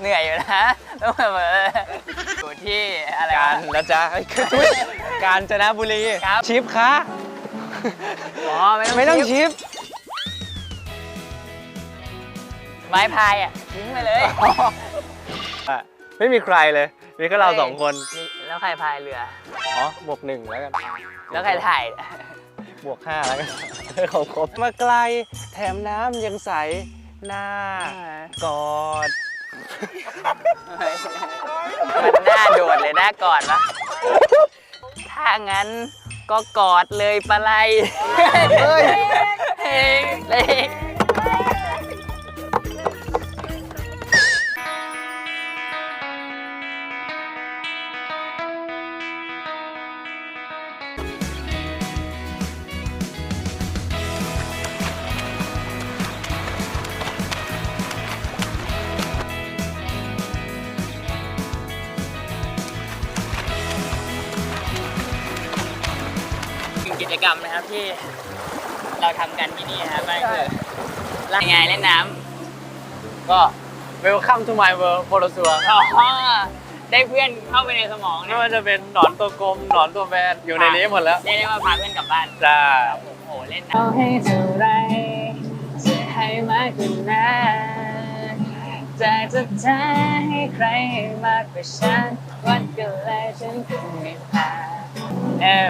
เหนื่อยอยู่นะต้องมาอยู่ที่อะไรการนะจ๊ะเอ้ยทุยการจนบุรีครับชิปคะอ๋อไม่ต้องชิปไม้พายอะทิ้งไปเลยอะไม่มีใครเลย มีแค่เราสองคนนี่แล้วใครพายเรือ อ๋อบวกหนึ่งแล้วกันแล้วใครถ่าย บวกห้าแล้วกันเขาครบมาไกลแถมน้ำยังใสหน้ากอดมันน่าโดดเลยน่ากอดปะถ้างั้นก็กอดเลยปลาไหลเฮ้ยเฮ้ยเฮ้ยกิ จกรรมนะครับที่เราทำกันที่นี่นะครับก็คือล่ายงานเล่นน้ำ ก็ Welcome to my world โปรซัวอ๋อได้เพื่อนเข้าไปในสมองไม่นะว่าจะเป็นหนอนตัวกลมหนอนตัวแบนอยู่ในนี้หมดแล้วเรียกได้ว่าพาเพื่อนกลับบ้านจ้า โอ้โหเล่นน้ำให้เท่าไรจะให้มากกว่านั้นจะจะจะให้ใครให้มากกว่าฉันวัดกันเลยฉันคงไม่พลาด เออ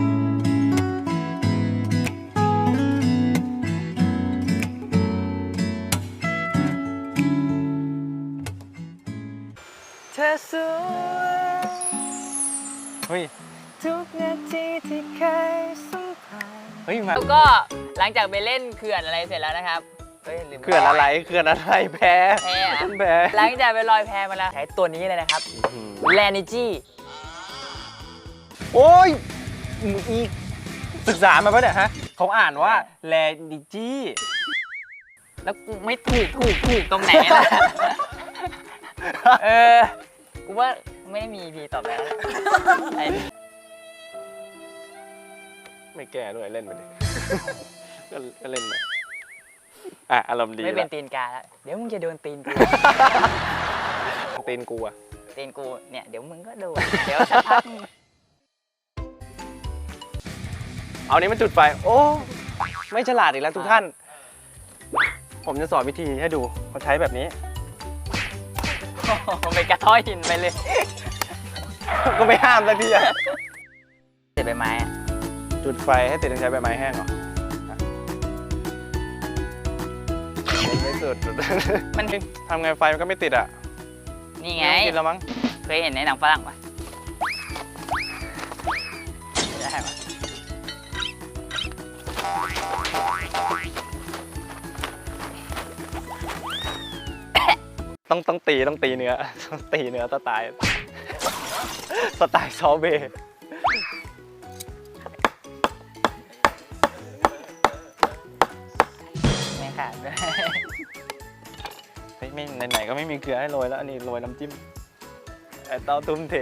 เธอสวยเฮ้ย ทุกนาทีที่เคยสัมผัสเฮ้ยมาแล้วก็หลังจากไปเล่นเขื่อนอะไรเสร็จแล้วนะครับเฮ้ยลืม เขื่อนอะไรเขื่อนอะไรแพ้แพ้อะแพ้หลังจากไปลอยแพมาแล้วใช้ตัวนี้เลยนะครับแลนิจี้โอ้ยอีกศึกษามาปะเนี่ยฮะเขาอ่านว่าแลดิจี้แล้วกูไม่ถูกถูกถูกตรงไหนล่ะ เออ กูว่าไม่มีพีต่อไปแล้วไอ้ไม่แก้ด้วยเล่นไปดิ ก็ก็เล่นไปอะอารมณ์ดีไม่เป็นละตีนกาแล้วเดี๋ยวมึงจะโดนตีนกู ตีนกูอะตีนกูเนี่ยเดี๋ยวมึงก็โดน เดี๋ยวสักพักมึงเอานี้มันจุดไฟ โอ้ ไม่ฉลาดอีกแล้วทุกท่าน ผมจะสอนวิธีให้ดูเขาใช้แบบนี้ ไปกระท้อยหินไปเลย ก็ไม่ห้ามสักทีอะติดใบไม้อะจุดไฟให้ติดต้องใช้ใบไม้แห้งเหรออะไม่สุด มันถึงทำไงไฟมันก็ไม่ติดอะนี่ไง ม่ต้องกินแล้วมั้ง เคยเห็นในหนังฝรั่งปะได้ปะ ต้องต้องตีต้องตีเนื้อต้องตีเนื้อสไตล์สไตล์ซอเบย์ไม่ขาดด้วยเฮ้ยไม่ไหนๆก็ไม่มีเกลือให้โรยแล้วอันนี้โรยน้ำจิ้มไอเต้าตุ้มเท